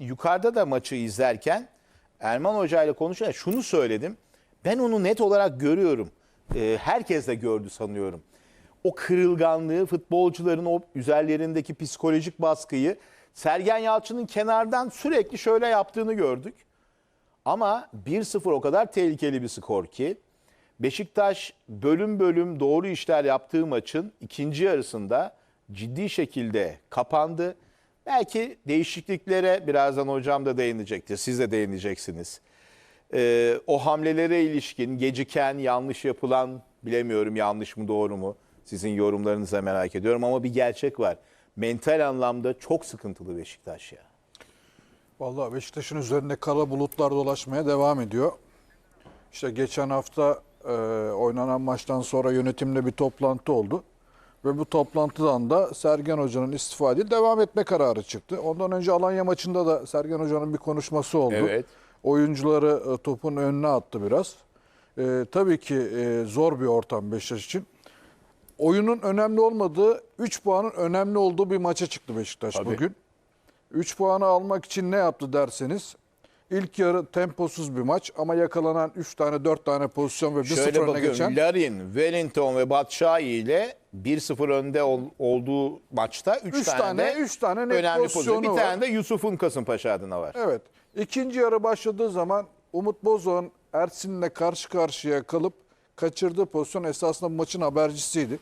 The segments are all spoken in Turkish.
yukarıda da maçı izlerken Erman Hoca ile konuşurken şunu söyledim. Ben onu net olarak görüyorum. Ee, herkes de gördü sanıyorum. O kırılganlığı, futbolcuların o üzerlerindeki psikolojik baskıyı Sergen Yalçın'ın kenardan sürekli şöyle yaptığını gördük. Ama 1-0 o kadar tehlikeli bir skor ki Beşiktaş bölüm bölüm doğru işler yaptığı maçın ikinci yarısında ciddi şekilde kapandı. Belki değişikliklere birazdan hocam da değinecektir. Siz de değineceksiniz. Ee, o hamlelere ilişkin geciken, yanlış yapılan bilemiyorum yanlış mı doğru mu sizin yorumlarınızı da merak ediyorum ama bir gerçek var. Mental anlamda çok sıkıntılı Beşiktaş ya. Vallahi Beşiktaş'ın üzerinde kara bulutlar dolaşmaya devam ediyor. İşte geçen hafta e, oynanan maçtan sonra yönetimle bir toplantı oldu. Ve bu toplantıdan da Sergen Hoca'nın istifa değil devam etme kararı çıktı. Ondan önce Alanya maçında da Sergen Hoca'nın bir konuşması oldu. Evet. Oyuncuları e, topun önüne attı biraz. E, tabii ki e, zor bir ortam Beşiktaş için. Oyunun önemli olmadığı, 3 puanın önemli olduğu bir maça çıktı Beşiktaş Tabii. bugün. 3 puanı almak için ne yaptı derseniz ilk yarı temposuz bir maç ama yakalanan 3 tane 4 tane pozisyon ve 1-0 Şöyle öne geçen Larin, Wellington ve Batshuayi ile 1-0 önde ol- olduğu maçta 3 Üç tane, tane- üç tane net önemli pozisyonu pozisyon. Bir var. tane de Yusuf'un Kasımpaşa adına var. Evet. İkinci yarı başladığı zaman Umut Bozok'un Ersin'le karşı karşıya kalıp kaçırdığı pozisyon esasında maçın habercisiydi.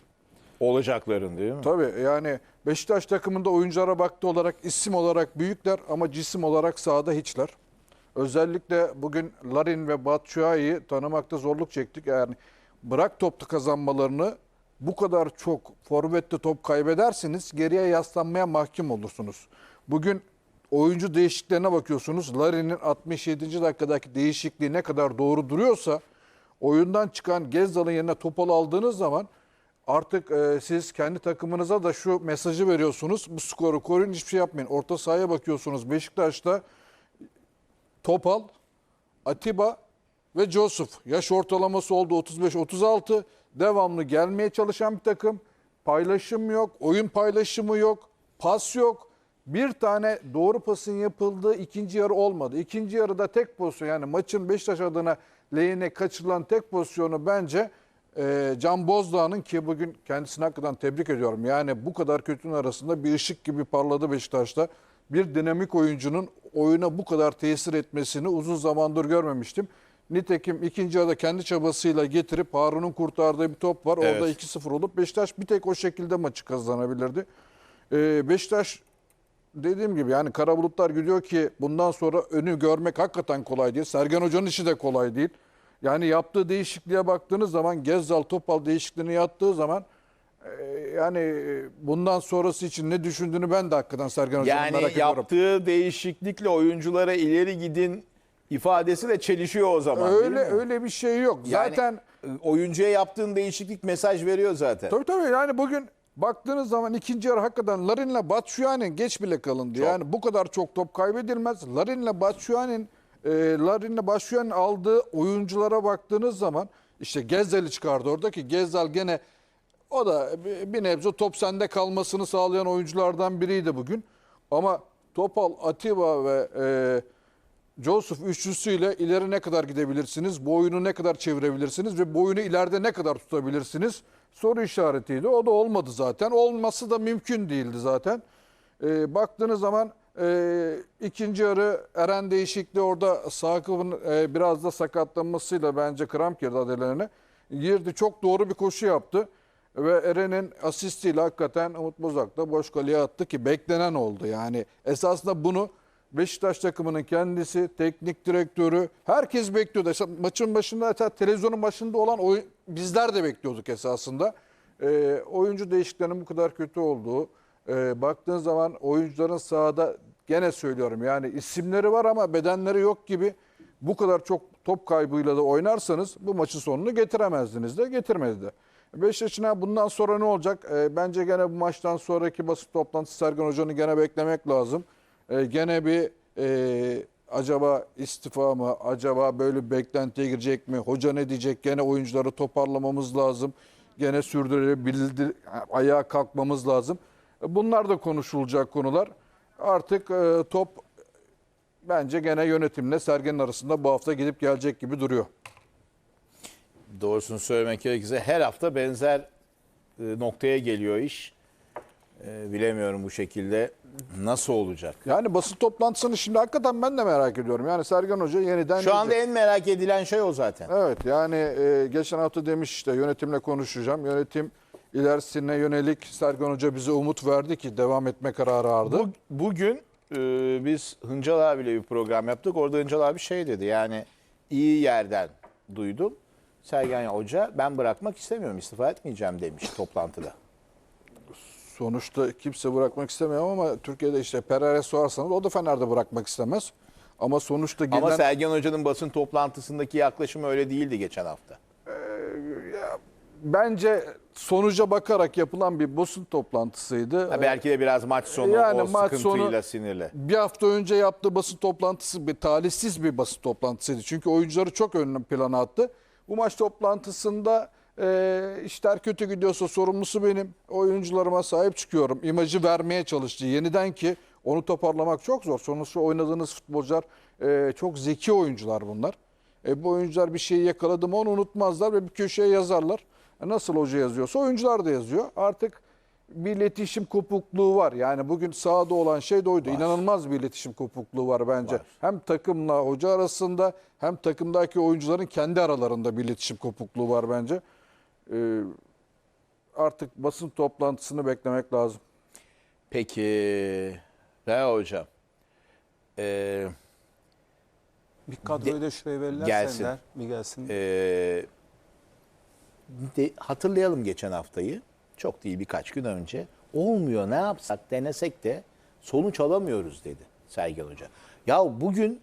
Olacakların değil mi? Tabii yani Beşiktaş takımında oyunculara baktı olarak isim olarak büyükler ama cisim olarak sahada hiçler. Özellikle bugün Larin ve Batshuayi'yi tanımakta zorluk çektik. Yani bırak topta kazanmalarını bu kadar çok forvette top kaybederseniz geriye yaslanmaya mahkum olursunuz. Bugün oyuncu değişikliklerine bakıyorsunuz. Larin'in 67. dakikadaki değişikliği ne kadar doğru duruyorsa oyundan çıkan Gezzal'ın yerine Topal aldığınız zaman Artık e, siz kendi takımınıza da şu mesajı veriyorsunuz. Bu skoru koruyun hiçbir şey yapmayın. Orta sahaya bakıyorsunuz. Beşiktaş'ta Topal, Atiba ve Joseph. Yaş ortalaması oldu 35-36. Devamlı gelmeye çalışan bir takım. Paylaşım yok, oyun paylaşımı yok, pas yok. Bir tane doğru pasın yapıldığı ikinci yarı olmadı. İkinci yarıda tek pozisyon yani maçın Beşiktaş adına lehine kaçırılan tek pozisyonu bence e, Can Bozdağ'ın ki bugün kendisini hakikaten tebrik ediyorum. Yani bu kadar kötünün arasında bir ışık gibi parladı Beşiktaş'ta. Bir dinamik oyuncunun oyuna bu kadar tesir etmesini uzun zamandır görmemiştim. Nitekim ikinci yarıda kendi çabasıyla getirip Harun'un kurtardığı bir top var. Orada Evet. 2-0 olup Beşiktaş bir tek o şekilde maçı kazanabilirdi. Ee, Beşiktaş dediğim gibi yani kara bulutlar gidiyor ki bundan sonra önü görmek hakikaten kolay değil. Sergen Hoca'nın işi de kolay değil. Yani yaptığı değişikliğe baktığınız zaman Gezzal Topal değişikliğini yaptığı zaman yani e, bundan sonrası için ne düşündüğünü ben de hakikaten Sergen Hoca'nın Yani merak ediyorum. yaptığı değişiklikle oyunculara ileri gidin ifadesi de çelişiyor o zaman Öyle öyle bir şey yok. Yani, Zaten e, oyuncuya yaptığın değişiklik mesaj veriyor zaten. Tabii tabii yani bugün baktığınız zaman ikinci yarı hakikaten Larin'le Batshuayi'nin geç bile kalındı. Çok. Yani bu kadar çok top kaybedilmez. Larin'le Batshuayi'nin e, Larin'le Batshuayi'nin aldığı oyunculara baktığınız zaman işte Gezzel'i çıkardı orada ki Gezzel gene o da bir- nebze top sende kalmasını sağlayan oyunculardan biriydi bugün. Ama Topal, Atiba ve e, Joseph üçlüsüyle ileri ne kadar gidebilirsiniz? Bu oyunu ne kadar çevirebilirsiniz? Ve bu oyunu ileride ne kadar tutabilirsiniz? Soru işaretiydi. O da olmadı zaten. Olması da mümkün değildi zaten. Ee, baktığınız zaman e, ikinci yarı Eren değişikliği orada Sakıp'ın e, biraz da sakatlanmasıyla bence kramp girdi adelerine. Girdi çok doğru bir koşu yaptı. Ve Eren'in asistiyle hakikaten Umut Bozak da boş kaleye attı ki beklenen oldu. Yani esasında bunu Beşiktaş takımının kendisi, teknik direktörü, herkes bekliyordu. Esas maçın başında televizyonun başında olan oyun, bizler de bekliyorduk esasında. Ee, oyuncu değişikliklerinin bu kadar kötü olduğu, e, baktığın zaman oyuncuların sahada gene söylüyorum yani isimleri var ama bedenleri yok gibi bu kadar çok top kaybıyla da oynarsanız bu maçın sonunu getiremezdiniz de getirmedi de. Beşiktaş'ın bundan sonra ne olacak? Ee, bence gene bu maçtan sonraki basın toplantısı Sergen Hoca'nı gene beklemek lazım. Ee, gene bir e, acaba istifa mı? Acaba böyle bir beklentiye girecek mi? Hoca ne diyecek? Gene oyuncuları toparlamamız lazım. Gene sürdürebildir, ayağa kalkmamız lazım. E, Bunlar da konuşulacak konular. Artık e, top bence gene yönetimle Sergen'in arasında bu hafta gidip gelecek gibi duruyor. Doğrusunu söylemek gerekirse her hafta benzer e, noktaya geliyor iş. E, bilemiyorum bu şekilde nasıl olacak. Yani basın toplantısını şimdi hakikaten ben de merak ediyorum. Yani Sergen Hoca yeniden... Şu anda en merak edilen şey o zaten. Evet yani e, geçen hafta demiş işte yönetimle konuşacağım. Yönetim ilerisine yönelik Sergen Hoca bize umut verdi ki devam etme kararı aldı. Bu, bugün e, biz Hıncal abiyle bir program yaptık. Orada Hıncal abi şey dedi yani iyi yerden duydum. Sergen Hoca ben bırakmak istemiyorum istifa etmeyeceğim demiş toplantıda. Sonuçta kimse bırakmak istemiyor ama Türkiye'de işte Pereira sorarsanız o da Fener'de bırakmak istemez. Ama sonuçta Ama gelen... Sergen Hoca'nın basın toplantısındaki yaklaşımı öyle değildi geçen hafta. bence sonuca bakarak yapılan bir basın toplantısıydı. Ha, belki de biraz maç sonu Yani o maç sıkıntıyla sonu- sinirle. Bir hafta önce yaptığı basın toplantısı bir talihsiz bir basın toplantısıydı. Çünkü oyuncuları çok ön plana attı. Bu maç toplantısında e, işler kötü gidiyorsa sorumlusu benim. Oyuncularıma sahip çıkıyorum. İmajı vermeye çalıştı. Yeniden ki onu toparlamak çok zor. Sonuçta oynadığınız futbolcular e, çok zeki oyuncular bunlar. E, bu oyuncular bir şeyi yakaladı mı onu unutmazlar ve bir köşeye yazarlar. E, nasıl hoca yazıyorsa oyuncular da yazıyor. Artık bir iletişim kopukluğu var. Yani bugün sahada olan şey de oydu. İnanılmaz bir iletişim kopukluğu var bence. Var. Hem takımla hoca arasında hem takımdaki oyuncuların kendi aralarında bir iletişim kopukluğu var bence. Ee, artık basın toplantısını beklemek lazım. Peki Rea Hocam. Ee, Bir kadroyu da şuraya verirler Gelsin. Sender. Bir gelsin. Ee, de, hatırlayalım geçen haftayı. Çok değil birkaç gün önce. Olmuyor ne yapsak denesek de sonuç alamıyoruz dedi Sergen Hoca. Ya bugün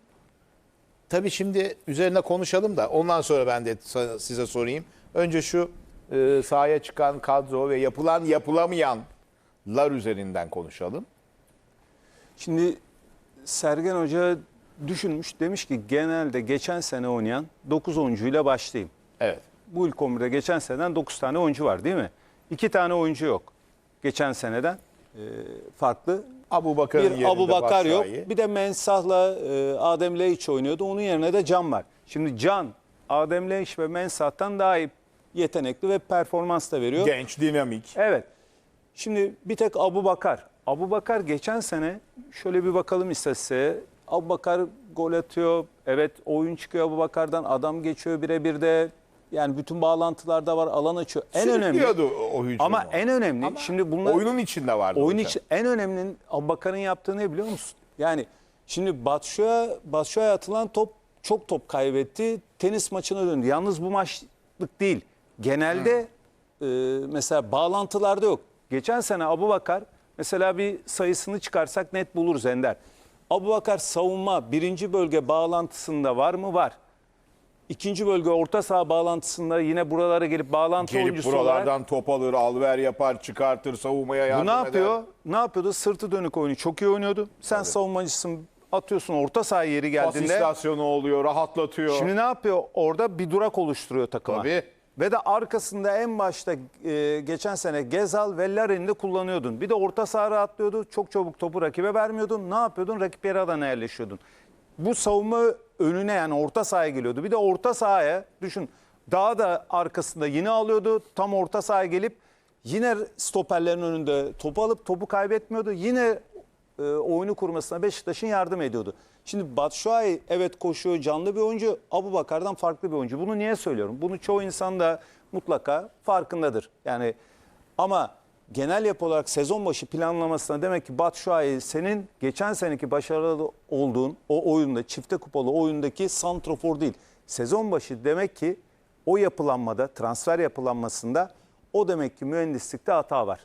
tabii şimdi üzerine konuşalım da ondan sonra ben de size sorayım. Önce şu e, sahaya çıkan kadro ve yapılan yapılamayanlar üzerinden konuşalım. Şimdi Sergen Hoca düşünmüş. Demiş ki genelde geçen sene oynayan 9 oyuncuyla başlayayım. Evet. Bu ilk 11'de geçen seneden 9 tane oyuncu var değil mi? 2 tane oyuncu yok. Geçen seneden e, farklı. Abu Bakar'ın Bir yerinde Abu Bakar yok. Bir de Mensah'la e, Adem Leic oynuyordu. Onun yerine de Can var. Şimdi Can, Adem Leic ve Mensah'tan daha iyi yetenekli ve performans da veriyor. Genç, dinamik. Evet. Şimdi bir tek Abu Bakar. Abu Bakar geçen sene şöyle bir bakalım istatistiğe. Abu Bakar gol atıyor. Evet oyun çıkıyor Abu Bakar'dan. Adam geçiyor birebir de. Yani bütün bağlantılarda var. Alan açıyor. En önemli. Sürüklüyordu o hücumu. Ama en önemli. Ama şimdi bunlar oyunun içinde vardı oyun hocam. için en önemli Abu Bakar'ın yaptığı ne biliyor musun? Yani şimdi Batshuayi Batshuayi atılan top çok top kaybetti. Tenis maçına döndü. Yalnız bu maçlık değil. Genelde e, mesela bağlantılarda yok. Geçen sene Abu Bakar mesela bir sayısını çıkarsak net buluruz Ender. Abu Bakar savunma birinci bölge bağlantısında var mı? Var. İkinci bölge orta saha bağlantısında yine buralara gelip bağlantı Gelip oyuncusu buralardan olarak top alır, alver yapar, çıkartır, savunmaya yardım bu ne eder. yapıyor? Ne yapıyordu? Sırtı dönük oyunu çok iyi oynuyordu. Sen savunmacısın atıyorsun orta saha yeri Pas geldiğinde. istasyonu oluyor, rahatlatıyor. Şimdi ne yapıyor? Orada bir durak oluşturuyor takıma. Tabii. Ve de arkasında en başta e, geçen sene Gezal ve Larin'i de kullanıyordun. Bir de orta saha rahatlıyordu. Çok çabuk topu rakibe vermiyordun. Ne yapıyordun? Rakip yere adana yerleşiyordun. Bu savunma önüne yani orta sahaya geliyordu. Bir de orta sahaya düşün. Daha da arkasında yine alıyordu. Tam orta sahaya gelip yine stoperlerin önünde topu alıp topu kaybetmiyordu. Yine e, oyunu kurmasına Beşiktaş'ın yardım ediyordu. Şimdi Batshuayi evet koşuyor canlı bir oyuncu. Abu Bakar'dan farklı bir oyuncu. Bunu niye söylüyorum? Bunu çoğu insan da mutlaka farkındadır. Yani ama genel yapı olarak sezon başı planlamasına demek ki Batshuayi senin geçen seneki başarılı olduğun o oyunda çifte kupalı oyundaki santrofor değil. Sezon başı demek ki o yapılanmada transfer yapılanmasında o demek ki mühendislikte hata var.